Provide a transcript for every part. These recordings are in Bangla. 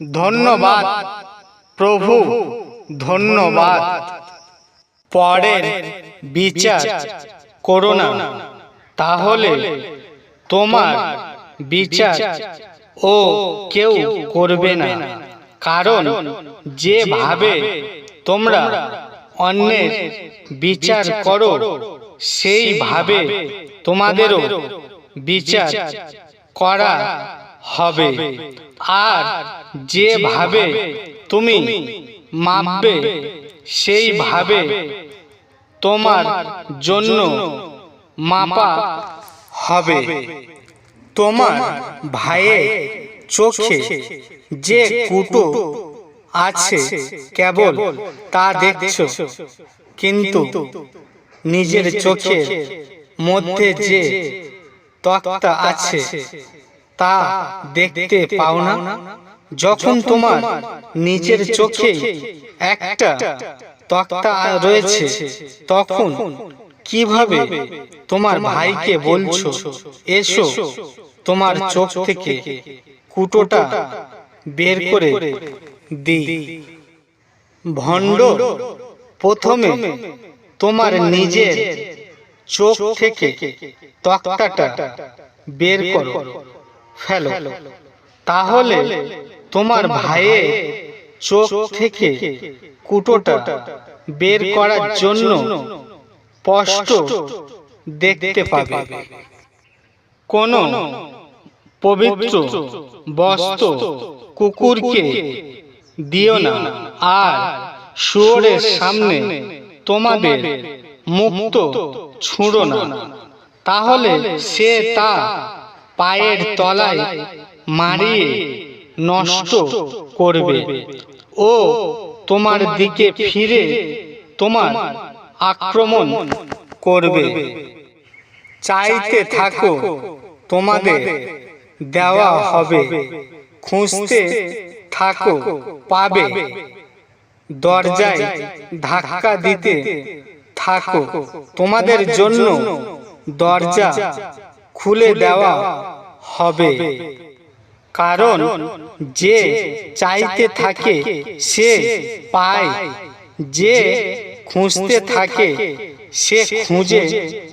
ধন্যবাদ, প্রভু, ধন্যবাদ। পরের বিচার করো না। তাহলে তোমার বিচার ও কেউ করবে না। কারণ যেভাবে তোমরা অন্যের বিচার করো সেইভাবে তোমাদেরও বিচার করা হবে। আর যেভাবে তুমি মাপবে সেইভাবে তোমার জন্য মাপা হবে। তোমার ভাইয়ের চোখে যে কুটো আছে কেবল তা দেখছ। কিন্তু নিজের চোখের মধ্যে যে তক্তা আছে তা দেখতে পাও না। যখন তোমার নিজের চোখে একটা তক্তা রয়েছে তখন কীভাবে তোমার ভাইকে বলছো? এসো তোমার চোখ থেকে কুটোটা বের করে দিই। ভণ্ড প্রথমে তোমার নিজের চোখ থেকে তক্তাটা বের করো। ফেলো। তাহলে তোমার ভাইয়ের চোখ থেকে কুটোটা বের করার জন্য স্পষ্ট দেখতে পাবে। কোন পবিত্র বস্ত্র কুকুরকে দিও না। আর শুয়োরের সামনে তোমাদের মুক্ত ছুঁড়ো না। তাহলে সে তা পায়ের তলায় মারিয়ে নষ্ট করবে। ও তোমার দিকে ফিরে তোমার আক্রমণ করবে। চাইতে থাকো তোমাদের দেওয়া হবে। খুঁজতে থাকো পাবে। দরজায় ধাক্কা দিতে থাকো। তোমাদের জন্য দরজা খুলে দেওয়া হবে। কারণ যে চাইতে থাকে, সে পায়। যে খুঁজতে থাকে, সে খুঁজে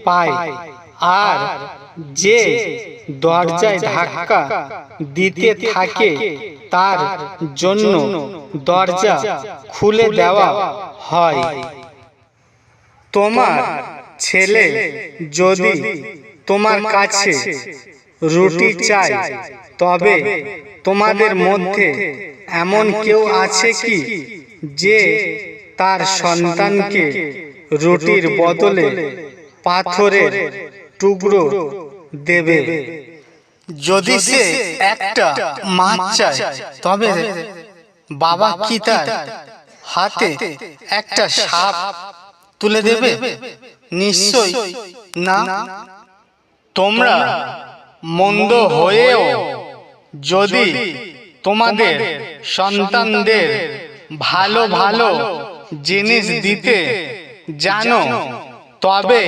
পায়। আর যে দরজায় ধাক্কা দিতে থাকে, তার জন্য দরজা খুলে দেওয়া হয়। তোমার ছেলে যদি তোমার কাছে রুটি চাই। তবে তোমাদের মধ্যে এমন কেউ আছে কি যে তার সন্তানকে রুটির বদলে পাথরের টুকরো দেবে। যদি সে একটা মাছ চায় তবে বাবা কি তার হাতে একটা সাপ তুলে দেবে? নিশ্চয় না? তোমরা মন্দ হয়েও যদি তোমাদের সন্তানদের ভালো ভালো জিনিস দিতে জানো, তবে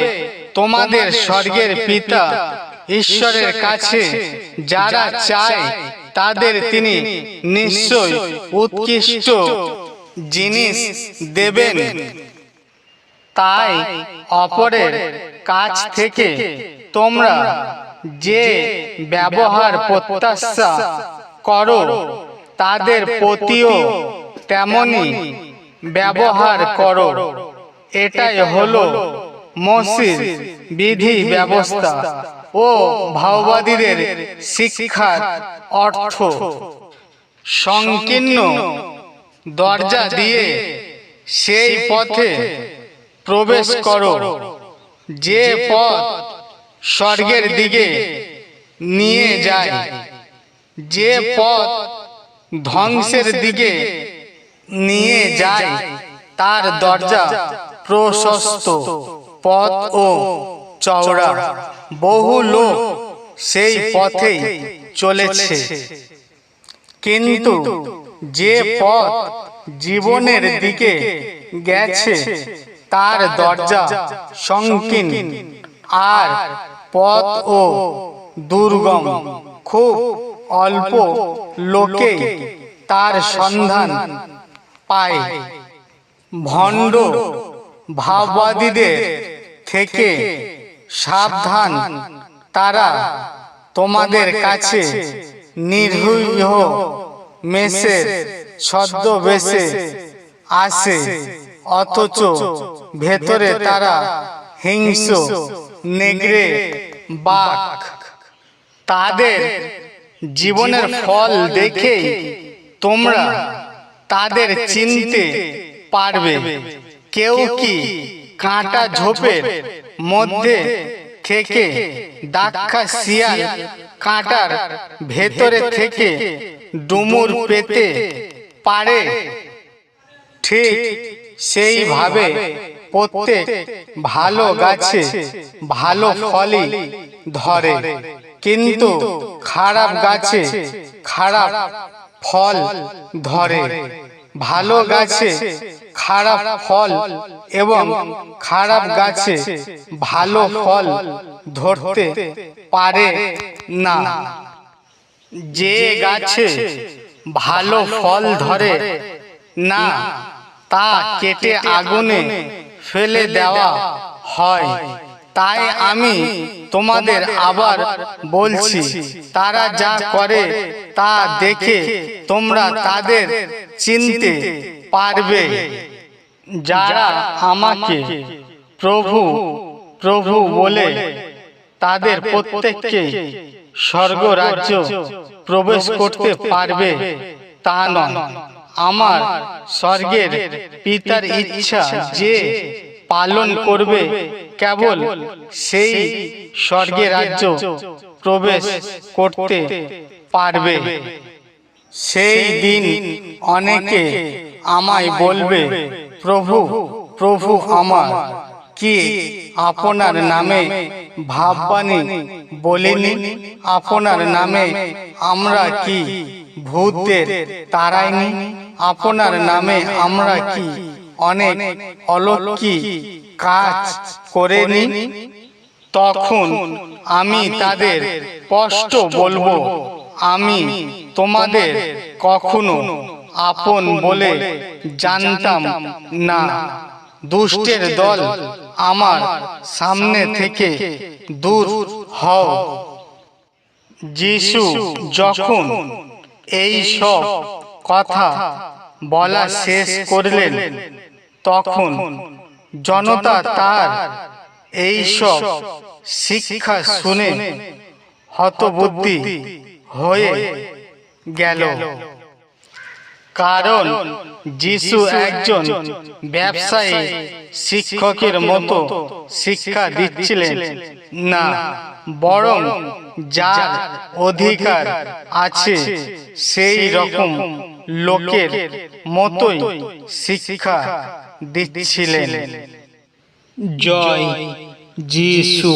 তোমাদের স্বর্গের পিতা ঈশ্বরের কাছে যারা চায়, তাদের তিনি নিশ্চয় উৎকৃষ্ট জিনিস দেবেন। তাই অপরের কাছ থেকে তোমরা যে ব্যবহার প্রত্যাশা করো, তাদের প্রতিও তেমনি ব্যবহার করো। এটাই হলো মসির বিধি ব্যবস্থা ও ভাওবাদীদের শিক্ষার অর্থ। সংকীর্ণ দরজা দিয়ে সেই পথে প্রবেশ করো। যে পথ স্বর্গের দিকে নিয়ে যায়। যে পথ ধ্বংসের দিকে নিয়ে যায় তার দরজা প্রশস্ত পথ ও চওড়া। বহু লোক সেই পথেই চলেছে। কিন্তু যে পথ জীবনের দিকে গেছে তার দরজা সংকীর্ণ আর পথ ও দুর্গম। খুব অল্প লোকে তার সন্ধান পায়। ভণ্ড ভাববাদীদের থেকে সাবধান। তারা তোমাদের কাছে নির্ভীহ মেসের ছদ্মবেশে আসে। অথচ ভেতরে তারা হিংস্র, নেগড়ে বাঘ। তাদের জীবনের ফল দেখেই তোমরা তাদের চিনতে পারবে। কেউ কি কাঁটা ঝোপের মধ্যে থেকে দাক্ষা শিয়াল কাঁটার ভেতরে থেকে ডুমুর পেতে পারে। ঠিক সেইভাবে প্রত্যেক ভালো গাছে ভালো ফলই ধরে। কিন্তু খারাপ গাছে খারাপ ফল ধরে। ভালো গাছে খারাপ ফল এবং খারাপ গাছে ভালো ফল ধরতে পারে না। যে গাছে ভালো ফল ধরে না তা কেটে আগুনে ফেলে দেওয়া হয়। তাই আমি তোমাদের আবার বলছি তারা যা করে তা দেখে তোমরা তাদের চিনতে পারবে। যারা আমাকে প্রভু প্রভু বলে তাদের প্রত্যেককে স্বর্গরাজ্য প্রবেশ করতে পারবে। তা নয়। আমার স্বর্গের পিতার ইচ্ছা যে পালন করবে কেবল সেই স্বর্গের রাজ্য প্রবেশ করতে পারবে। সেই দিন অনেকে আমায় বলবে প্রভু প্রভু আমার। কি আপনার নামে ভাববাণী বলিনি? আপনার নামে আমরা কি ভূতের তারাইনি? আপনার নামে আমরা কি অনেক অলৌকিক কাজ করে করেনি? তখন আমি তাদের স্পষ্ট বলব, আমি তোমাদের কখনো আপন বলে জানতাম না। দুষ্টের দল আমার সামনে থেকে দূর হও। যিশু যখন এই সব কথা বলা শেষ করলেন, তখন জনতা তার এই সব শিক্ষা শুনে হতবুদ্ধি হয়ে গেল। কারণ যিশু একজন ব্যবসায়ী, শিক্ষকের মতো শিক্ষা দিচ্ছিলেন না, বরং যার অধিকার আছে সেই রকম লোকের মতোই শিক্ষা দিচ্ছিলেন। জয় যিশু।